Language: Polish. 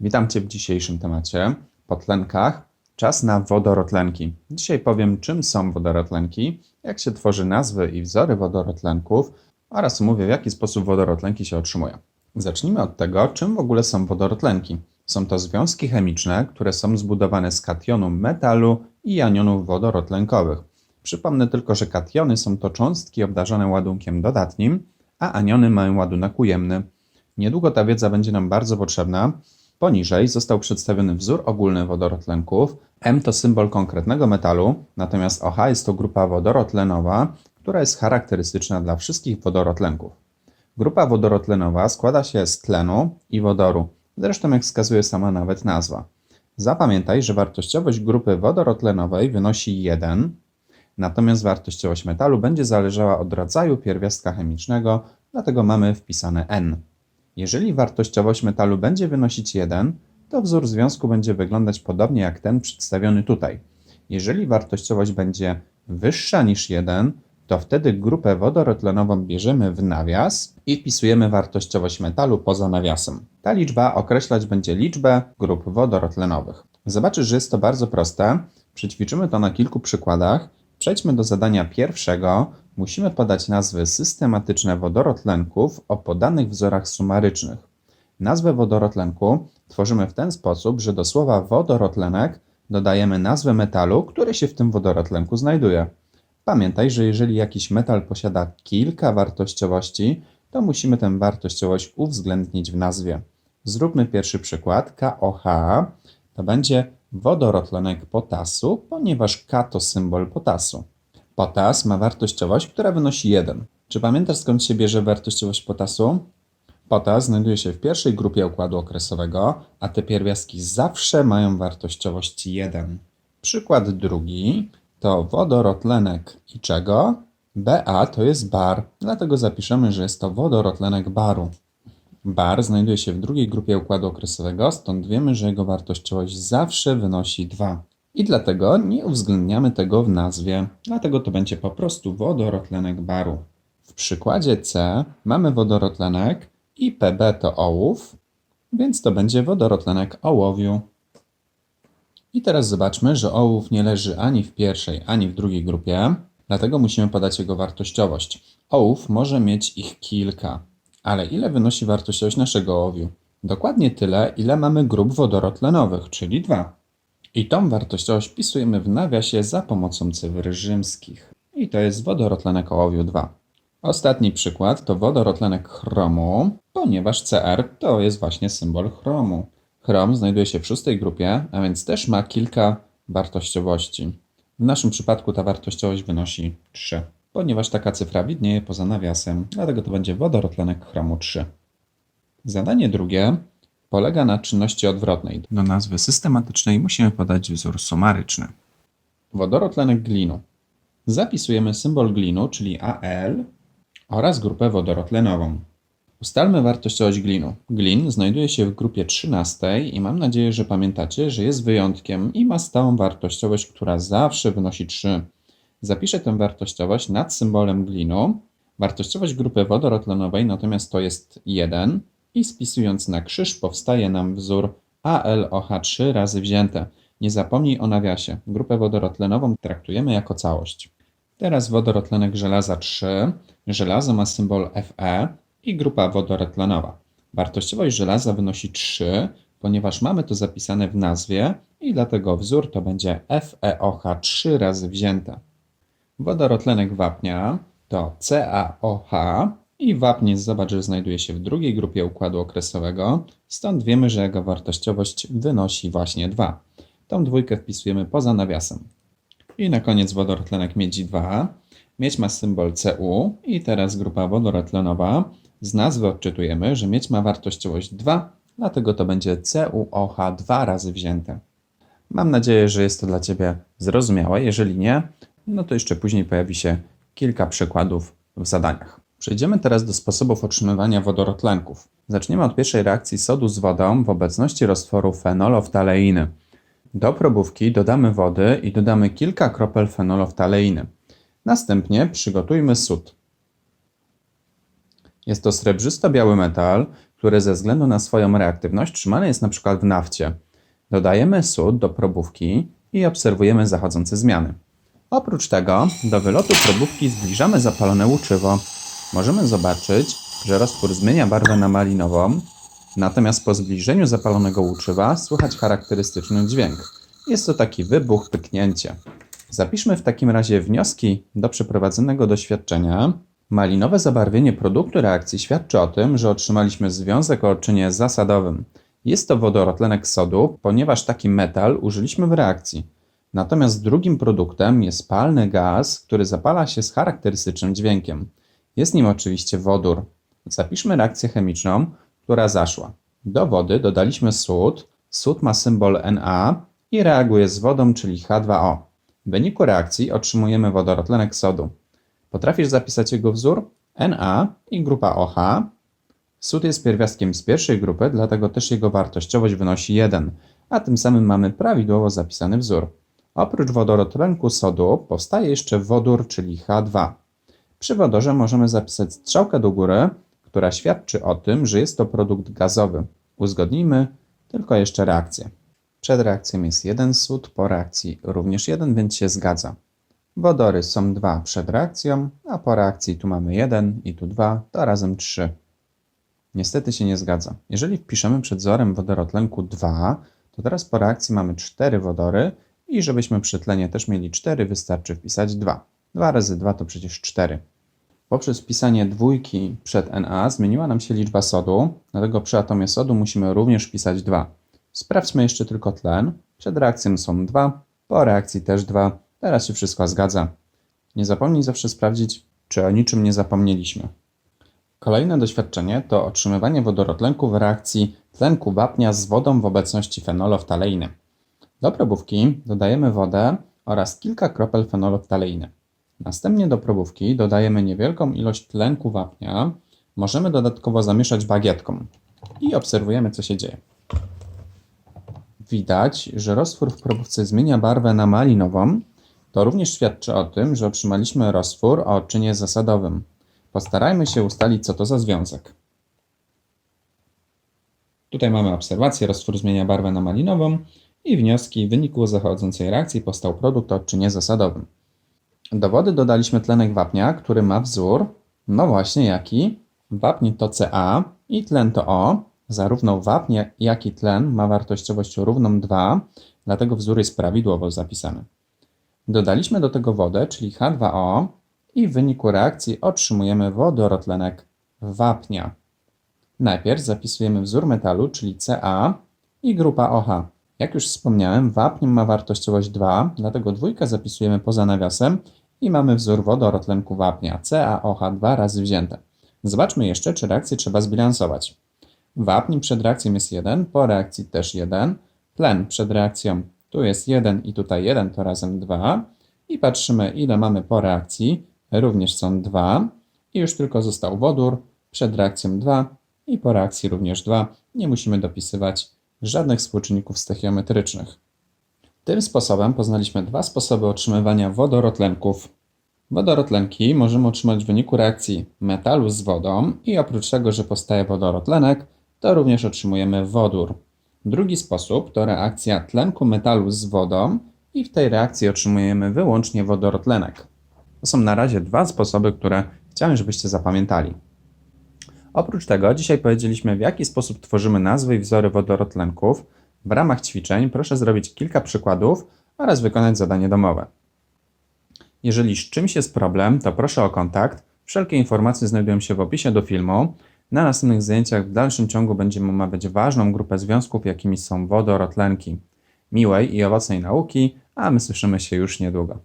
Witam Cię w dzisiejszym temacie po tlenkach. Czas na wodorotlenki. Dzisiaj powiem, czym są wodorotlenki, jak się tworzy nazwy i wzory wodorotlenków oraz omówię, w jaki sposób wodorotlenki się otrzymują. Zacznijmy od tego, czym w ogóle są wodorotlenki. Są to związki chemiczne, które są zbudowane z kationu metalu i anionów wodorotlenkowych. Przypomnę tylko, że kationy są to cząstki obdarzone ładunkiem dodatnim, a aniony mają ładunek ujemny. Niedługo ta wiedza będzie nam bardzo potrzebna. Poniżej został przedstawiony wzór ogólny wodorotlenków. M to symbol konkretnego metalu, natomiast OH jest to grupa wodorotlenowa, która jest charakterystyczna dla wszystkich wodorotlenków. Grupa wodorotlenowa składa się z tlenu i wodoru, zresztą jak wskazuje sama nawet nazwa. Zapamiętaj, że wartościowość grupy wodorotlenowej wynosi 1, natomiast wartościowość metalu będzie zależała od rodzaju pierwiastka chemicznego, dlatego mamy wpisane N. Jeżeli wartościowość metalu będzie wynosić 1, to wzór związku będzie wyglądać podobnie jak ten przedstawiony tutaj. Jeżeli wartościowość będzie wyższa niż 1, to wtedy grupę wodorotlenową bierzemy w nawias i wpisujemy wartościowość metalu poza nawiasem. Ta liczba określać będzie liczbę grup wodorotlenowych. Zobaczysz, że jest to bardzo proste. Przećwiczymy to na kilku przykładach. Przejdźmy do zadania pierwszego. Musimy podać nazwy systematyczne wodorotlenków o podanych wzorach sumarycznych. Nazwę wodorotlenku tworzymy w ten sposób, że do słowa wodorotlenek dodajemy nazwę metalu, który się w tym wodorotlenku znajduje. Pamiętaj, że jeżeli jakiś metal posiada kilka wartościowości, to musimy tę wartościowość uwzględnić w nazwie. Zróbmy pierwszy przykład. KOH to będzie wodorotlenek potasu, ponieważ K to symbol potasu. Potas ma wartościowość, która wynosi 1. Czy pamiętasz skąd się bierze wartościowość potasu? Potas znajduje się w pierwszej grupie układu okresowego, a te pierwiastki zawsze mają wartościowość 1. Przykład drugi to wodorotlenek i czego? Ba to jest bar, dlatego zapiszemy, że jest to wodorotlenek baru. Bar znajduje się w drugiej grupie układu okresowego, stąd wiemy, że jego wartościowość zawsze wynosi 2. I dlatego nie uwzględniamy tego w nazwie, dlatego to będzie po prostu wodorotlenek baru. W przykładzie C mamy wodorotlenek i Pb to ołów, więc to będzie wodorotlenek ołowiu. I teraz zobaczmy, że ołów nie leży ani w pierwszej, ani w drugiej grupie, dlatego musimy podać jego wartościowość. Ołów może mieć ich kilka, ale ile wynosi wartościowość naszego ołowiu? Dokładnie tyle, ile mamy grup wodorotlenowych, czyli 2. I tą wartościowość wpisujemy w nawiasie za pomocą cyfr rzymskich. I to jest wodorotlenek ołowiu 2. Ostatni przykład to wodorotlenek chromu, ponieważ Cr to jest właśnie symbol chromu. Chrom znajduje się w szóstej grupie, a więc też ma kilka wartościowości. W naszym przypadku ta wartościowość wynosi 3, ponieważ taka cyfra widnieje poza nawiasem, dlatego to będzie wodorotlenek chromu 3. Zadanie drugie polega na czynności odwrotnej. Do nazwy systematycznej musimy podać wzór sumaryczny. Wodorotlenek glinu. Zapisujemy symbol glinu, czyli Al oraz grupę wodorotlenową. Ustalmy wartościowość glinu. Glin znajduje się w grupie 13 i mam nadzieję, że pamiętacie, że jest wyjątkiem i ma stałą wartościowość, która zawsze wynosi 3. Zapiszę tę wartościowość nad symbolem glinu. Wartościowość grupy wodorotlenowej natomiast to jest 1 i spisując na krzyż powstaje nam wzór AlOH3 razy wzięte. Nie zapomnij o nawiasie. Grupę wodorotlenową traktujemy jako całość. Teraz wodorotlenek żelaza 3. Żelazo ma symbol Fe i grupa wodorotlenowa. Wartościowość żelaza wynosi 3, ponieważ mamy to zapisane w nazwie i dlatego wzór to będzie FeOH3 razy wzięte. Wodorotlenek wapnia to CaOH i wapniec zobacz, że znajduje się w drugiej grupie układu okresowego, stąd wiemy, że jego wartościowość wynosi właśnie 2. Tą dwójkę wpisujemy poza nawiasem. I na koniec wodorotlenek miedzi 2. Miedź ma symbol Cu i teraz grupa wodorotlenowa. Z nazwy odczytujemy, że miedź ma wartościowość 2, dlatego to będzie CuOH 2 razy wzięte. Mam nadzieję, że jest to dla Ciebie zrozumiałe. Jeżeli nie, no to jeszcze później pojawi się kilka przykładów w zadaniach. Przejdziemy teraz do sposobów otrzymywania wodorotlenków. Zaczniemy od pierwszej reakcji sodu z wodą w obecności roztworu fenoloftaleiny. Do probówki dodamy wody i dodamy kilka kropel fenoloftaleiny. Następnie przygotujmy sód. Jest to srebrzysto-biały metal, który ze względu na swoją reaktywność trzymany jest np. w nafcie. Dodajemy sód do probówki i obserwujemy zachodzące zmiany. Oprócz tego do wylotu probówki zbliżamy zapalone łuczywo. Możemy zobaczyć, że roztwór zmienia barwę na malinową, natomiast po zbliżeniu zapalonego łuczywa słychać charakterystyczny dźwięk. Jest to taki wybuch, pyknięcie. Zapiszmy w takim razie wnioski do przeprowadzonego doświadczenia. Malinowe zabarwienie produktu reakcji świadczy o tym, że otrzymaliśmy związek o odczynie zasadowym. Jest to wodorotlenek sodu, ponieważ taki metal użyliśmy w reakcji. Natomiast drugim produktem jest palny gaz, który zapala się z charakterystycznym dźwiękiem. Jest nim oczywiście wodór. Zapiszmy reakcję chemiczną, która zaszła. Do wody dodaliśmy sód. Sód ma symbol Na i reaguje z wodą, czyli H2O. W wyniku reakcji otrzymujemy wodorotlenek sodu. Potrafisz zapisać jego wzór? Na i grupa OH. Sód jest pierwiastkiem z pierwszej grupy, dlatego też jego wartościowość wynosi 1, a tym samym mamy prawidłowo zapisany wzór. Oprócz wodorotlenku sodu powstaje jeszcze wodór, czyli H2. Przy wodorze możemy zapisać strzałkę do góry, która świadczy o tym, że jest to produkt gazowy. Uzgodnijmy tylko jeszcze reakcję. Przed reakcją jest jeden sód, po reakcji również jeden, więc się zgadza. Wodory są dwa przed reakcją, a po reakcji tu mamy jeden i tu dwa, to razem trzy. Niestety się nie zgadza. Jeżeli wpiszemy przed wzorem wodorotlenku 2, to teraz po reakcji mamy 4 wodory i żebyśmy przy tlenie też mieli 4, wystarczy wpisać 2. 2 razy 2 to przecież 4. Poprzez wpisanie dwójki przed Na zmieniła nam się liczba sodu, dlatego przy atomie sodu musimy również wpisać 2. Sprawdźmy jeszcze tylko tlen. Przed reakcją są 2, po reakcji też 2. Teraz się wszystko zgadza. Nie zapomnij zawsze sprawdzić, czy o niczym nie zapomnieliśmy. Kolejne doświadczenie to otrzymywanie wodorotlenku w reakcji tlenku wapnia z wodą w obecności fenoloftaleiny. Do probówki dodajemy wodę oraz kilka kropel fenoloftaleiny. Następnie do probówki dodajemy niewielką ilość tlenku wapnia. Możemy dodatkowo zamieszać bagietką i obserwujemy co się dzieje. Widać, że roztwór w probówce zmienia barwę na malinową. To również świadczy o tym, że otrzymaliśmy roztwór o odczynie zasadowym. Postarajmy się ustalić, co to za związek. Tutaj mamy obserwację, roztwór zmienia barwę na malinową i wnioski. W wyniku zachodzącej reakcji powstał produkt o odczynie zasadowym. Do wody dodaliśmy tlenek wapnia, który ma wzór, no właśnie jaki? Wapń to Ca i tlen to O. Zarówno wapń, jak i tlen ma wartościowość równą 2, dlatego wzór jest prawidłowo zapisany. Dodaliśmy do tego wodę, czyli H2O i w wyniku reakcji otrzymujemy wodorotlenek wapnia. Najpierw zapisujemy wzór metalu, czyli Ca i grupa OH. Jak już wspomniałem, wapń ma wartościowość 2, dlatego dwójkę zapisujemy poza nawiasem i mamy wzór wodorotlenku wapnia CaOH2 razy wzięte. Zobaczmy jeszcze, czy reakcję trzeba zbilansować. Wapń przed reakcją jest 1, po reakcji też 1. Tlen przed reakcją tu jest 1 i tutaj 1, to razem 2. I patrzymy, ile mamy po reakcji. Również są 2. I już tylko został wodór przed reakcją 2 i po reakcji również 2. Nie musimy dopisywać żadnych współczynników stoichiometrycznych. Tym sposobem poznaliśmy dwa sposoby otrzymywania wodorotlenków. Wodorotlenki możemy otrzymać w wyniku reakcji metalu z wodą i oprócz tego, że powstaje wodorotlenek, to również otrzymujemy wodór. Drugi sposób to reakcja tlenku metalu z wodą i w tej reakcji otrzymujemy wyłącznie wodorotlenek. To są na razie dwa sposoby, które chciałem, żebyście zapamiętali. Oprócz tego dzisiaj powiedzieliśmy, w jaki sposób tworzymy nazwy i wzory wodorotlenków. W ramach ćwiczeń proszę zrobić kilka przykładów oraz wykonać zadanie domowe. Jeżeli z czymś jest problem, to proszę o kontakt. Wszelkie informacje znajdują się w opisie do filmu. Na następnych zajęciach w dalszym ciągu będziemy omawiać ważną grupę związków, jakimi są wodorotlenki. Miłej i owocnej nauki, a my słyszymy się już niedługo.